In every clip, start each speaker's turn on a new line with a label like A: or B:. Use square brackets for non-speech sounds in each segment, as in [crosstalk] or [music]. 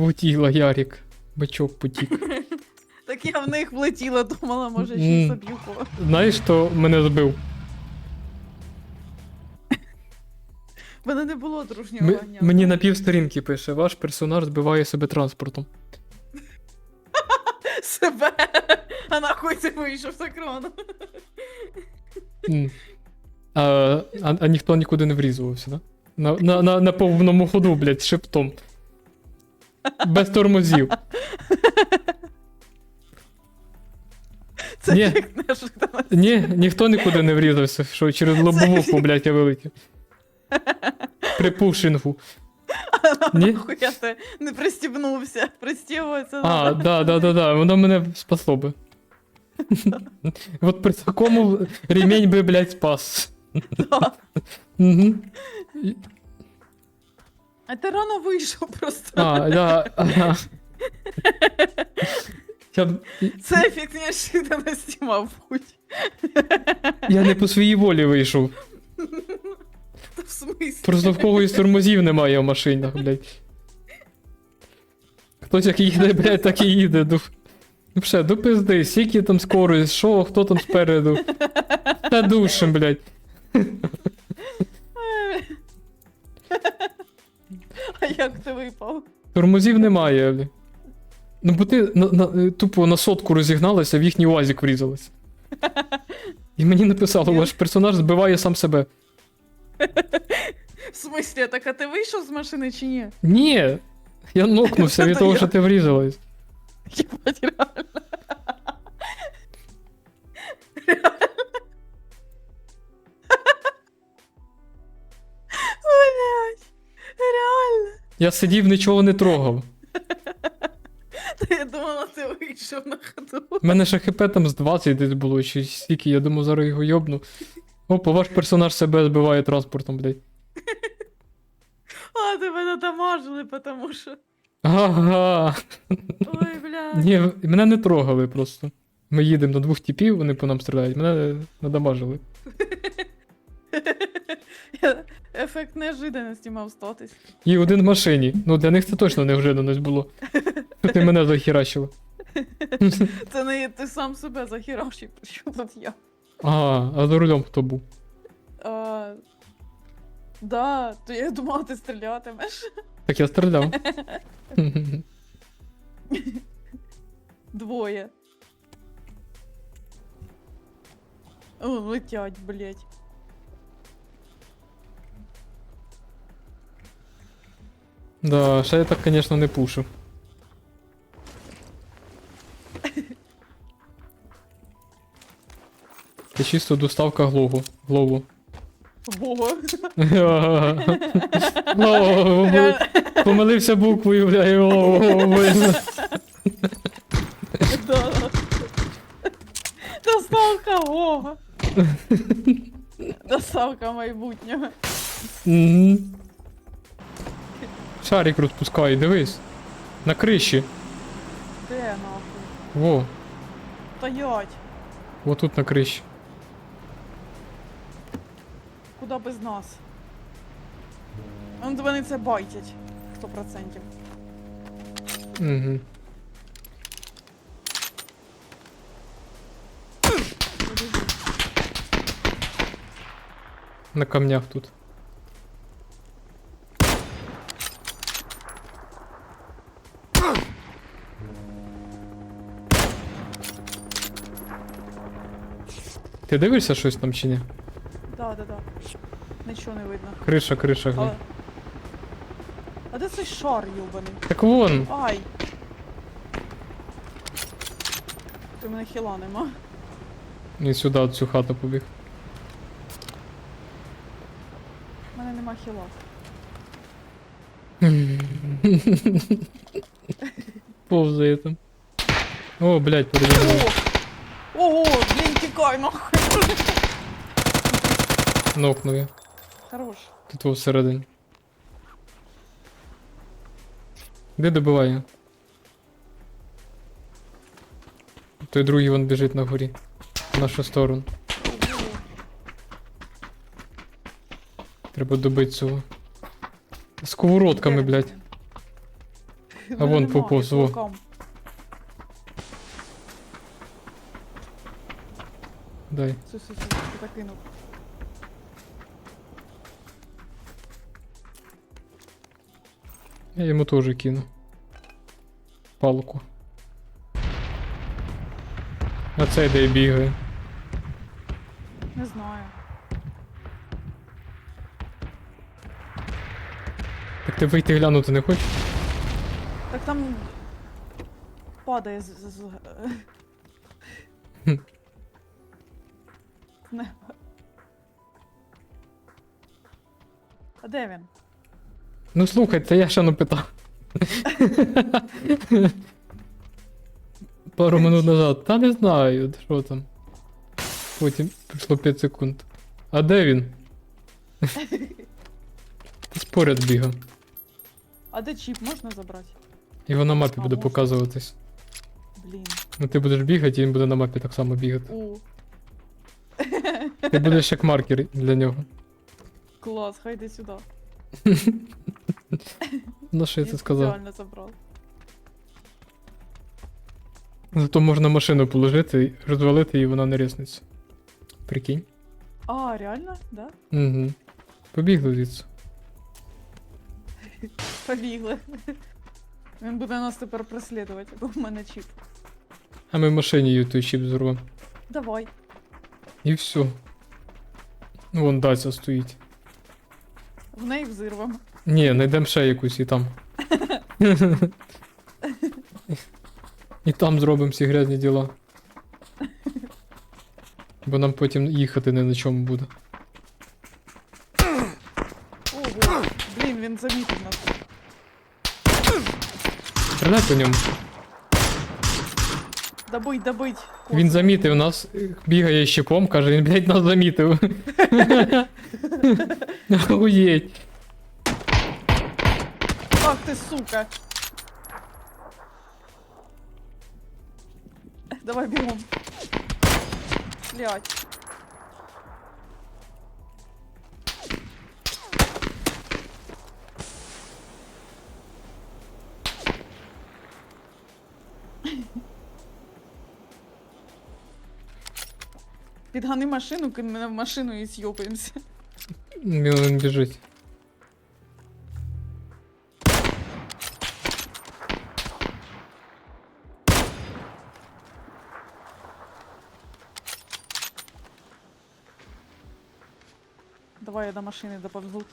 A: Влетіла, Ярік. Бичок потік. [laughs]
B: Так я в них влетіла, думала, може ще
A: М.
B: й заб'ю кого.
A: Знаєш, хто мене збив?
B: В мене не було дружнього
A: М-
B: вогня.
A: мені на півсторінки пише, ваш персонаж збиває себе транспортом. [laughs]
B: себе. [laughs] А нахуй ти вийшов так рано.
A: М. А, а, а ніхто нікуди не врізувався, да? На, на, на, на повному ходу, блядь, шептом. Без тормозів.
B: Це
A: Ні.
B: як.
A: Ні, ніхто нікуди не врізався, що через лобовуху, блядь, я вилетів. При пушингу. Ні?
B: Нахуй я те не пристібнувся. Пристібуватися
A: А, да, да, да, да, воно мене спасло би. От при такому ремень би, блядь, спас.
B: Да. А ти рано вийшов просто.
A: А, да. Ага. Я,
B: Це ефект неожиданності, мабуть.
A: я не по своїй волі вийшов.
B: Та в смислі?
A: Просто в когось тормозів немає в машинах, блядь. Хтось як їде, блядь, так і їде. Ну, ну все, до пизди, скільки там скорість, що, хто там спереду. Та душем, блядь. [laughs]
B: А як ти випав?
A: Тормозів немає. Ну, бо ти на, на, тупо на сотку розігналася, в їхній УАЗик врізалась. І мені написало, ваш персонаж збиває сам себе. [laughs]
B: В смислі, так а ти вийшов з машини чи ні?
A: Ні. Я нокнувся від [laughs] того, що ти врізалась.
B: Єбать, реально.
A: Я сидів, нічого не трогав. [laughs]
B: Та я думала, ти вийшов на ходу.
A: У мене ще хп там з 20 десь було, чи стільки, я думаю, зараз його йобну. Опа, ваш персонаж себе збиває транспортом, блядь. [laughs]
B: А, тебе надамажили, потому що.
A: Ага.
B: Ой, блядь.
A: Ні, мене не трогали просто. Ми їдемо до двох типів, вони по нам стріляють, мене надамажили. [laughs]
B: Я ефект неожиданності мав статись.
A: І один в машині. Ну для них це точно неожиданність було. Що ти мене захерачила. [laughs]
B: Це не ти сам себе захерашив, що тут я.
A: Ага, а за рулем хто був?
B: А, да, то я думала, ти стрілятимеш.
A: Так я стріляв.
B: Двоє. О, летять, блять.
A: Да, ще я так, звісно, не пушу. Це чисто доставка глогу. Глову.
B: Ого.
A: Помилився буквою, бля, і глову.
B: Да. Доставка Ого. [laughs] Доставка майбутнього.
A: Шарик розпускай, дивись. На криші.
B: Де нахуй?
A: Во,
B: Стоять.
A: во тут на криші.
B: Куда без нас? Ну, вони це байтять. Сто процентів.
A: Угу. На камнях тут. Ти дивишся щось там чи ні?
B: Да, да, да. Нічого не видно.
A: Криша, криша, глянь.
B: Але... А де цей шар, юбаний?
A: Так вон.
B: Ай! Ти мене хіла нема.
A: І сюди, в цю хату побіг.
B: У мене нема хіла. [laughs]
A: Повзає там. О, блядь.
B: Ого! Ого, блін, тікай нахуй.
A: Нокнув я.
B: Хорош.
A: Тут всередині. Де добиває? Той другий вон біжить на горі. В нашу сторону. Треба добити цього. Сковородками, блядь. А вон поповз, во. Дай.
B: Су, су, су, ти так кинув.
A: Я йому теж кину. Палку. А цей де бігає.
B: Не знаю.
A: Так ти вийти глянути не хочеш?
B: Так там падає з. з, з... неба. А де він?
A: Ну слухай, це я ще не питав. Пару минут назад. Та не знаю, що там. Потім пройшло 5 секунд. А де він? Поряд бігав.
B: А де чіп можна забрати?
A: Його на мапі буде показуватись.
B: Блін.
A: Ну ти будеш бігати, і він буде на мапі так само бігати.
B: У.
A: Ти будеш як маркер для нього.
B: Клас, хай йди сюди.
A: Ну що я це сказав?
B: спеціально забрав.
A: Зато можна машину положити, розвалити і вона не ріснеться. Прикинь.
B: А, реально? Да?
A: Угу. Побігли звідси. [laughs]
B: Побігли. Він буде нас тепер преслідувати, бо в мене чіп.
A: А ми в машині її той чіп зорвемо.
B: Давай.
A: І все. Ну, вон Дася стоїть.
B: В неї взирвемо.
A: Ні, знайдемо ще якусь і там. і там зробимо всі грязні діла. Бо нам потім їхати не на чому буде.
B: Ого. Блін, він замітив нас.
A: Стріляй по ньому.
B: Добить, добить.
A: Він замітив нас, бігає щепом, каже, він, блядь, нас замітив. [laughs] Охуєть.
B: Ах ти сука. Давай бігом. Блять. Підгани машину, кинь мене в машину і з'йобаємося.
A: Він, він біжить.
B: Давай я до машини доповзу.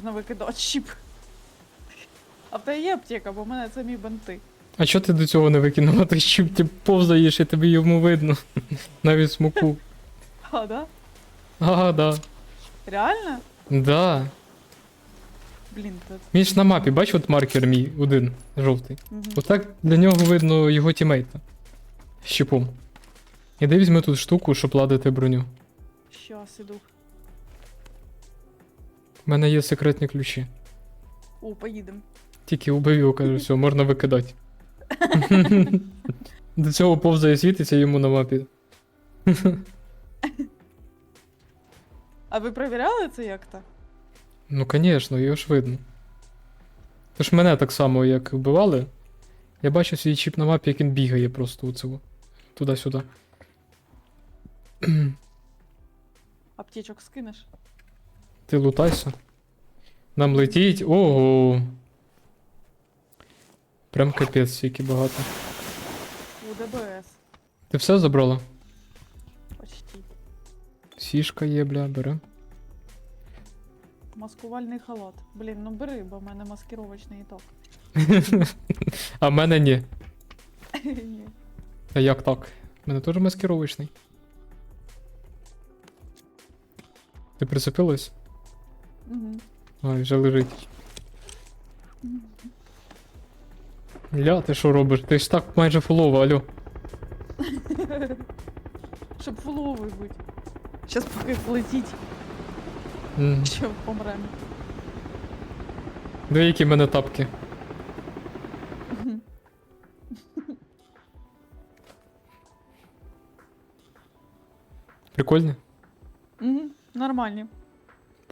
B: Можна викидати щіп. А в тебе є аптека, бо в мене це мій.
A: А чого ти до цього не викинув? Ти щіп ти повзаєш і тобі йому видно. Навіть смоку.
B: А, да?
A: Ага, да.
B: Реально?
A: Да.
B: Блін, тут.
A: Він ж на мапі, бач, от маркер мій один, жовтий.
B: Угу.
A: Отак для нього видно його тімейта. Щепом. Іди візьми тут штуку, щоб ладити броню.
B: Щас іду.
A: У мене є секретні ключі.
B: О, поїдем.
A: Тільки убив його, каже, все, можна викидати. [laughs] До цього повзає світиться йому на мапі.
B: А ви перевіряли це як-то?
A: Ну, звісно, його ж видно. Тож мене так само, як вбивали. Я бачу свій чіп на мапі, як він бігає просто у цього. Туди-сюди.
B: Аптечок скинеш?
A: Ти лутайся. Нам летіть. Ого. Прям капець, скільки багато.
B: У ДБС.
A: Ти все забрала?
B: Почти.
A: Сішка є, бля, бери.
B: Маскувальний халат. Блін, ну бери, бо в мене маскировочний і так. [laughs]
A: А в мене ні. [laughs]
B: Ні.
A: А як так? У мене теж маскировочний. Ти прицепилась?
B: Угу.
A: Ай, вже лежить. Ля, ти що робиш? Ти ж так майже фулова, алло. [laughs]
B: Щоб фуловий бути. Щас поки полетіть.
A: Мгм.
B: Ще помремо.
A: Диви, які в мене тапки. [laughs] Прикольні?
B: Угу, нормальні.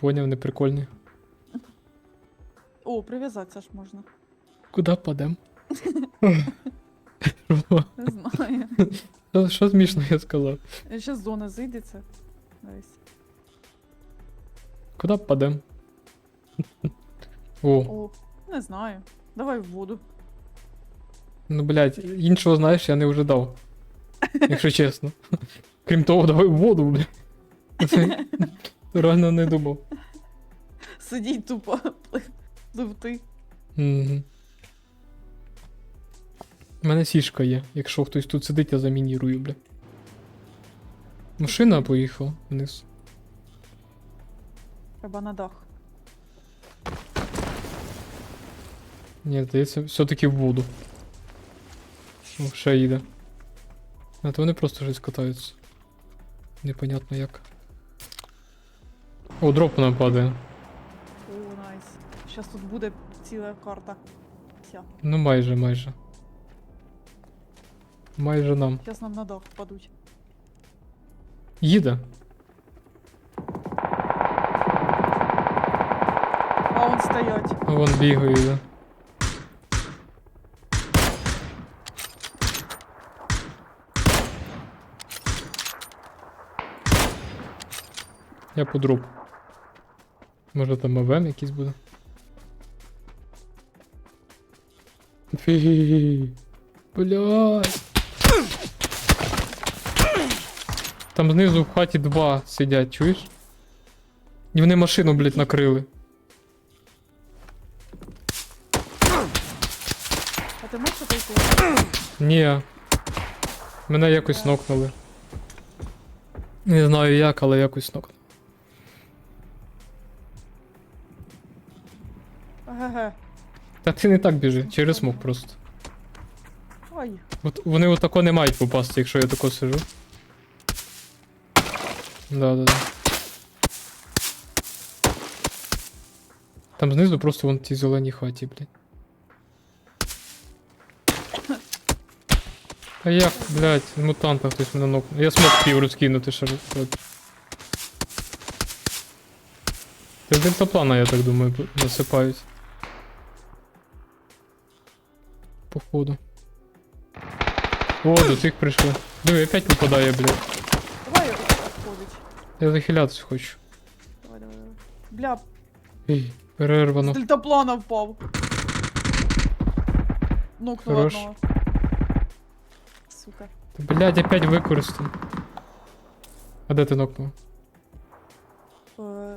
A: Поняв, не прикольні.
B: О, прив'язатися ж можна.
A: Куда падем? [laughs]
B: Не знаю.
A: Що- Що смішно я сказав?
B: Ще з зони зайдеться. Десь.
A: Куда падем? О,
B: О, не знаю. Давай в воду.
A: ну блядь, іншого знаєш, я не ожидав. Якщо чесно. [laughs] Крім того, давай в воду, блядь. Це [laughs] Реально не думав.
B: Сидіть тупо, пливти.
A: Угу. У мене сішка є. Якщо хтось тут сидить, я замінірую, бля. Машина поїхала вниз.
B: Треба на дах.
A: Ні, здається, все-таки в воду. О, ще їде. А то вони просто щось катаються. Непонятно як. О, дроп нам падає.
B: О, найс. Щас тут буде ціла карта. Вся.
A: Ну майже, майже. Майже нам.
B: Щас нам на дах впадуть.
A: Їде.
B: А вон стоять.
A: Вон бігає, да. Я по дроп. Може там АВМ якийсь буде. Блядь. Там знизу в хаті два сидять, чуєш? І вони машину, блядь, накрили.
B: А ти можеш отойти?
A: Ні. Мене якось нокнули. Не знаю як, але якось нокнули.
B: Ага.
A: Та ти не так біжи, через смок просто.
B: Ой.
A: От вони отако не мають попасти, якщо я тако сижу. Да, да, да. Там знизу просто вон ті зелені хаті, блядь. А як, блядь, мутанта хтось мене нокнув. Я смог пів розкинути ще раз. Це з дельтаплана, я так думаю, насипають. Походу. О, до цих прийшли. Диви, опять попадає, блядь.
B: Давай отходить.
A: Я захилятися хочу.
B: Давай, давай, давай. Бля,
A: Ей,
B: з
A: перервано.
B: дельтаплана впав. Нокнув
A: Хорош.
B: одного. Сука.
A: Блядь, опять використав. А де ти нокнув?
B: Е,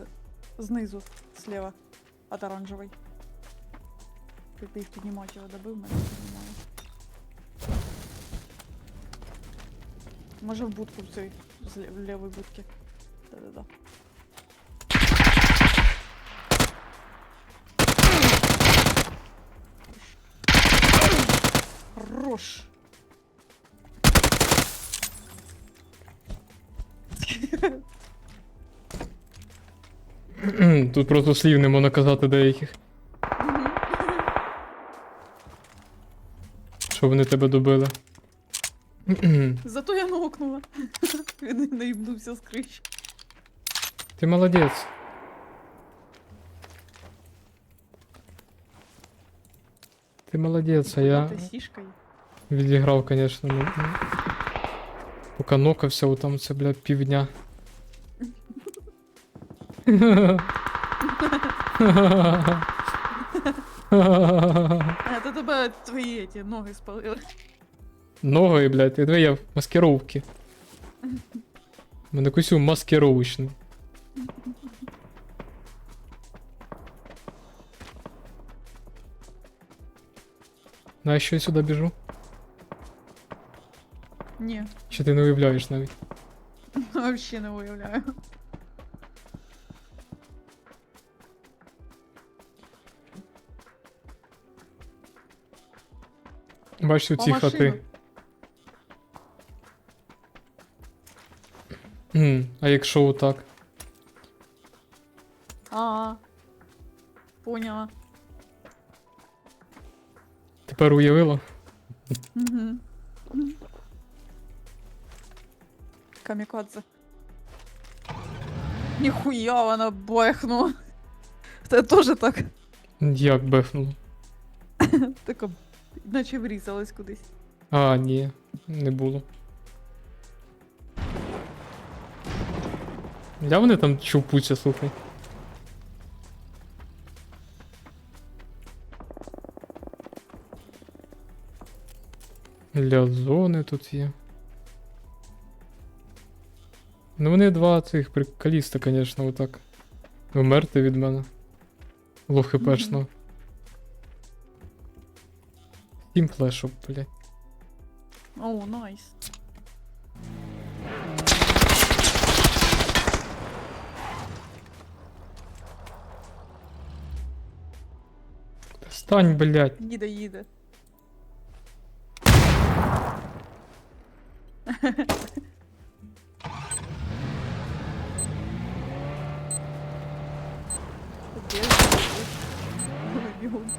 B: знизу, слева. От оранжевой. Ты их піднімати його добив, мене не Може в будку в цій, лє- в лівій будці. Да-да-да. Хорош.
A: Тут просто слів не можна казати деяких. Що вони тебе добили.
B: Зато я. [laughs] Він наїбнувся з криш.
A: Ти молодець. Ти молодець, а я
B: Ти сішкою.
A: відіграв, звісно. Ну, ну. поки нокався, о, там це, бля, півдня.
B: А, то тебе твої ті ноги спалили.
A: Ноги, блядь, і диви я в маскировці. [laughs] У мене костюм маскировочний. На що я сюди біжу?
B: Ні,
A: Чи ти не уявляєш навіть? [laughs]
B: вообще не уявляю.
A: Бачиш
B: По
A: ці хати.
B: Машину.
A: А якщо отак?
B: А. Поняла.
A: Тепер уявила?
B: Угу. Камікадзе. Ніхуя вона бехнула. Це теж так.
A: Як бехнуло?
B: Тако, наче врізалась кудись.
A: А, ні, не було. Я вони там чупуться, слухай. Для зони тут є. Ну вони два цих приколіста, звісно, отак. Вмерти від мене. Лохи пешно. Сім флешок, блядь.
B: О, найс.
A: Стань, блядь.
B: Їде, їде. Де ж ти? Вони бігуть.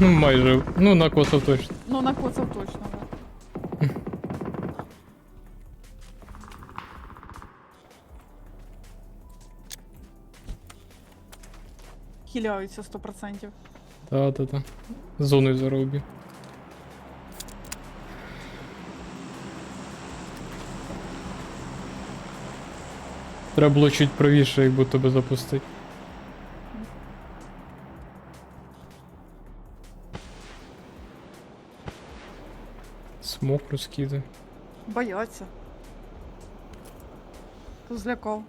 A: Ну, майже. Ну, накосав точно.
B: Ну, накоцав точно, Хіляються 100%.
A: Та-та-та. Зоною заробі. Треба було чуть правіше, як будто би запустити. Смок розкиди.
B: Бояться. Хто злякав.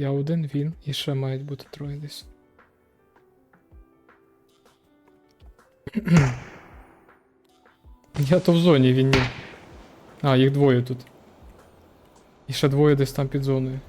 A: Я один, він і ще мають бути троє десь. [clears throat] Я то в зоні, він ні. А, їх двоє тут. І ще двоє десь там під зоною.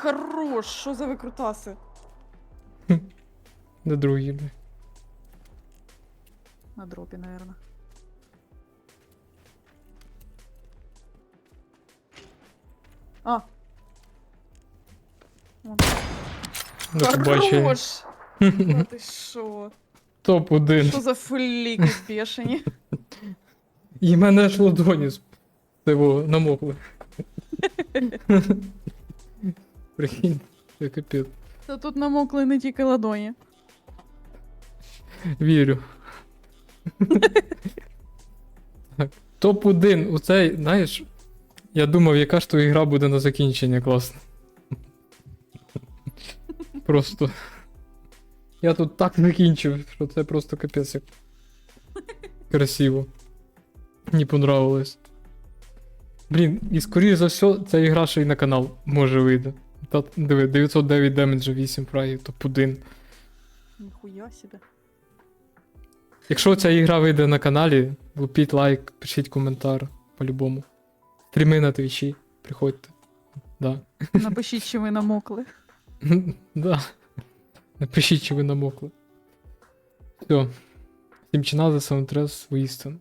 B: Хорош! Що за викрутаси?
A: Де другий, бля.
B: На дропі, наверное. А. Вон.
A: До побачення.
B: Хорош! Та ти [laughs] що?
A: Топ-1.
B: Що за фліки бешені?
A: І мене ж ладоні з цього намокли. [laughs] Прикинь, це капець.
B: Та тут намокли не тільки ладоні.
A: Вірю. так. Топ-1. Оцей, знаєш, я думав, яка ж то ігра буде на закінчення класно. Просто. Я тут так закінчив, що це просто капець як. Красиво. Мені понравилось. Блін, і скоріше за все, ця ігра ще й на канал може вийде. Та, диви, 909 демеджа, 8 фрагів, топ-1.
B: Ніхуя себе.
A: Якщо ця ігра вийде на каналі, лупіть лайк, пишіть коментар по-любому. Стріми на твічі, приходьте. Да. [laughs]
B: Напишіть, чи ви намокли. [laughs]
A: да. Напишіть, чи ви намокли. Все. Всім чинази, саундтрес, воістину.